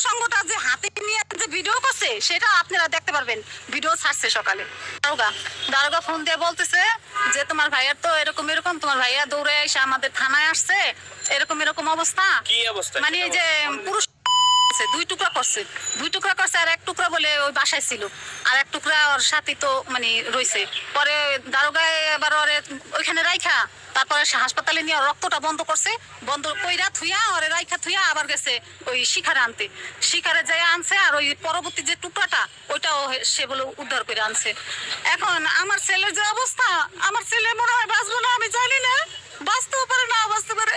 পুরুষাঙ্গটা যে হাতে নিয়ে যে ভিডিও করছে সেটা আপনারা দেখতে পারবেন। ভিডিও ছাড়ছে সকালে। দারোগা দারোগা ফোন দিয়ে বলতেছে যে তোমার ভাইয়ার তো এরকম এরকম। তোমার ভাইয়া দৌড়ে এসে আমাদের থানায় আসছে। এরকম এরকম অবস্থা। কি অবস্থা? মানে এই যে পুরুষ করছে, দুই টুকরা করছে। দুই টুকরা করছে আর এক টুকরা বলে ওই বাসায় ছিল। আর এক টুকরা ওর সাথে তো মানে রইছে। পরে দারোগায় এবার ওরে ওইখানে রাইখা, তারপরে সে হাসপাতালে নিয়ে রক্তটা বন্ধ করছে, বন্ধ কইরা থুইয়া ওরে রাইখা থুইয়া আবার গেছে ওই শিখারে আনতে। শিখারে যাই আনছে আর ওই পরবর্তী যে টুকরাটা, ওইটাও সে বলে উদ্ধার করে আনছে। এখন আমার ছেলের যে অবস্থা, আমার ছেলে মনে হয় বাঁচবো না, আমি জানি না। বাঁচতেও পারে না বাঁচতে পারে।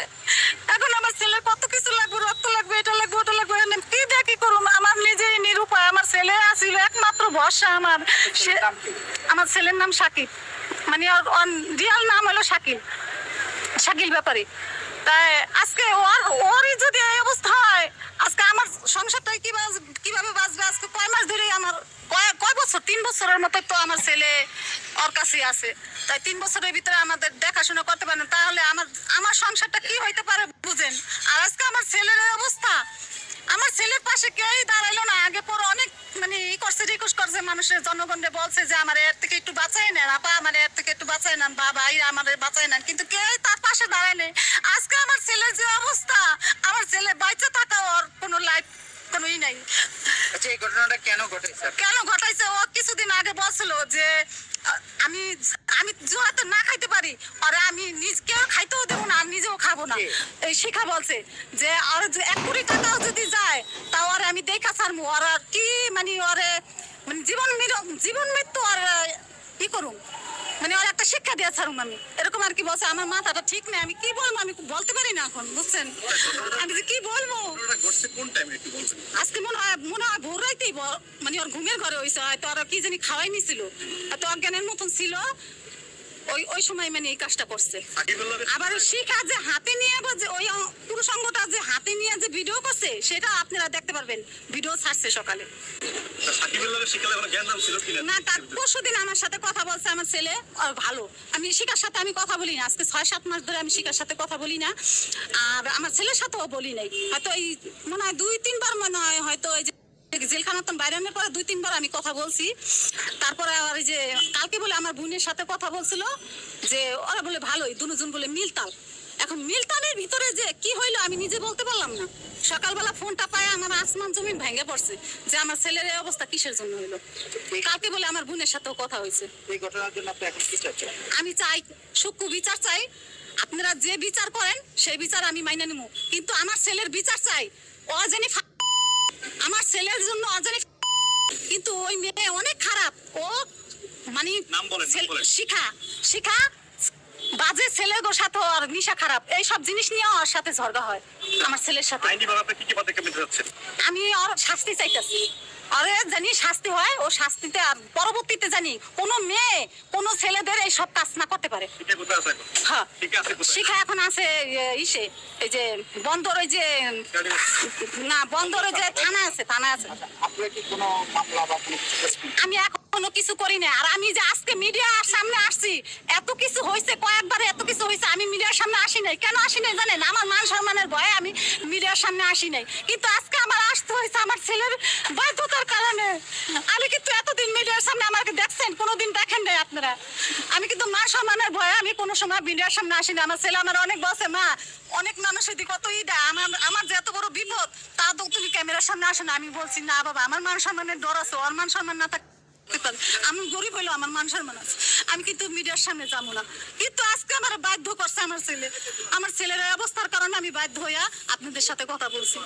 এখন আমার ছেলের কত কিছু লাগবে, রক্ত লাগবে, এটা লাগবে, ওটা লাগবে কি দিয়ে কি করুম? আমার নিজেই নিরুপায়, আমার ছেলে আসিল একমাত্র ভরসা আমার। সে আমার ছেলের নাম সাকিব। মানে ওর রিয়াল নাম হলো শাকিল। শাকিল ব্যাপারে। তাই আজকে ওর ওরই যদি এই অবস্থা হয়, আজকে আমার সংসারটাই কি বাঁচ- কীভাবে বাঁচবে? আজকে কয় মাস ধরে আমার কয় কয় বছর? তিন বছরের মতো তো আমার ছেলে ওর কাছে আছে। তাই তিন বছরের ভিতরে আমাদের দেখাশোনা করতে পারেন। তাহলে আমার আমার সংসারটা কি হইতে পারে বুঝেন। আর আজকে আমার ছেলের অবস্থা। আমার ছেলের পাশে কেউই দাঁড়াইলো না। আগে পরে অনেক মানে ই করছে রিকোয়েস্ট করছে মানুষের জনগণে বলছে যে আমার এর থেকে একটু বাঁচাই নেন আপা আমার এর থেকে একটু বাঁচাই নেন বাবা আমাদের বাঁচাই নেন। কিন্তু কে তার পাশে দাঁড়ায় নেই? আজকে আমার ছেলের যে অবস্থা আমার ছেলে বাইচে থাকা ওর কোনো লাইফ কোনো ই নাই। আচ্ছা এই ঘটনাটা কেন ঘটাইছে? কেন ঘটাইছে? ও কিছুদিন আগে বলছিল যে আমি আমি জোয়াতে না খাইতে পারি। আর আমি নিজকে খাইতেও দেবো না আর নিজেও খাব না। এই শিখা বলছে যে আর এক কোটি টাকাও যদি যায় তাও আর আমি দেখা ছাড়বো আর কি মানে ওরে মানে জীবন জীবন মৃত্যু আর কি করুম। মানে ওর একটা শিক্ষা দিয়ে ছাড়ুম আমি। এরকম আর কি বলছে, আমার মাথাটা ঠিক নেই, আমি কি বলব? আমি বলতে পারি না এখন, বুঝছেন? আমি যে কি বলব? আজকে মনে হয় মনে হয় ভোর রাইতেই মানে ওর ঘুমের ঘরে হয়েছে হয়তো আর কি জানি খাওয়াই নিছিল। এত অজ্ঞানের মতন ছিল ওই ওই সময় মানে এই কাজটা করছে। আবার শিখা যে হাতে নিয়ে যে ওই পুরুষাঙ্গটা যে হাতে নিয়ে যে ভিডিও করছে সেটা আপনারা দেখতে পারবেন। ভিডিও ছাড়ছে সকালে। কিনা না তার পরশুদিন আমার সাথে কথা বলছে আমার ছেলে ভালো। আমি শিকার সাথে আমি কথা বলি না আজকে ছয় সাত মাস ধরে আমি শিকার সাথে কথা বলি না। আর আমার ছেলের সাথেও বলি নাই। হয়তো এই মনে হয় দুই তিনবার মনে হয় হয়তো ওই যে বাইরানোর পরে দুই তিনবার আমি কথা বলছি। তারপরে এই যে কালকে বলে আমার বোনের সাথে কথা বলছিল যে ওরা বলে ভালোই দুজন বলে মিলতাল। এখন মিলতালের ভিতরে যে কি হইল আমি নিজে বলতে পারলাম না। সকালবেলা ফোনটা পায় আমার আসমান জমিন ভেঙে পড়ছে যে আমার ছেলের এই অবস্থা কিসের জন্য হইল। কালকে বলে আমার বোনের সাথেও কথা হয়েছে। এই ঘটনার জন্য আপনি এখন কি চাচ্ছেন? আমি চাই সূক্ষ্ম বিচার চাই। আপনারা যে বিচার করেন সেই বিচার আমি মাইনে নেব। কিন্তু আমার ছেলের বিচার চাই। অজানি আমার ছেলের জন্য অজানি কিন্তু ওই মেয়ে অনেক খারাপ। ও মানে। শিখা শিখা বাজে ছেলে সাথে আর নিশা খারাপ। এই সব জিনিস নিয়ে ওর সাথে ঝগড়া হয় আমার ছেলের সাথে। আমি ওর শাস্তি চাইতেছি। আরে জানি শাস্তি হয় ও শাস্তিতে পরবর্তীতে জানি কোনো মেয়ে কোনো ছেলেদের এই সব কাজ না করতে পারে। এখন? হ্যাঁ শিখা এখন আছে ইসে এই যে বন্দর ওই যে না বন্দরে যে থানা আছে থানা আছে। আমি এখনও কিছু করি না আর আমি যে আজকে মিডিয়ার সামনে আসছি এত কিছু হয়েছে কয়েকবার এত কিছু হয়েছে আমি মিডিয়ার সামনে আসি নাই। কেন আসি নাই জানেন? আমার মান সম্মানের ভয়ে আমি মিডিয়ার সামনে আসি নাই। কিন্তু আজকে আমার আসতে হয়েছে আমার ছেলের বাধ্যতার কারণে। আমি কিন্তু এতদিন মিডিয়ার সামনে আমাকে দেখছেন, কোনোদিন দেখেন নাই আপনারা। আমি কিন্তু মান সম্মানের ভয়ে আমি কোনো সময় মিডিয়ার সামনে আসি আমার ছেলে আমার অনেক বসে, মা, অনেক মানুষের দিকে কত ইডা আমার আমার যে এত বড় বিপদ তা তো তুমি ক্যামেরার সামনে আসো না। আমি বলছি, না বাবা, আমার মান সম্মানের ডর আছে, ওর মান সম্মান না থাক আমি গরিব হইল আমার মান সম্মান আছে। আমি কিন্তু মিডিয়ার সামনে যাব না। কিন্তু আজকে আমার বাধ্য করছে আমার ছেলে। আমার ছেলের অবস্থার কারণে আমি বাধ্য হইয়া আপনাদের সাথে কথা বলছি।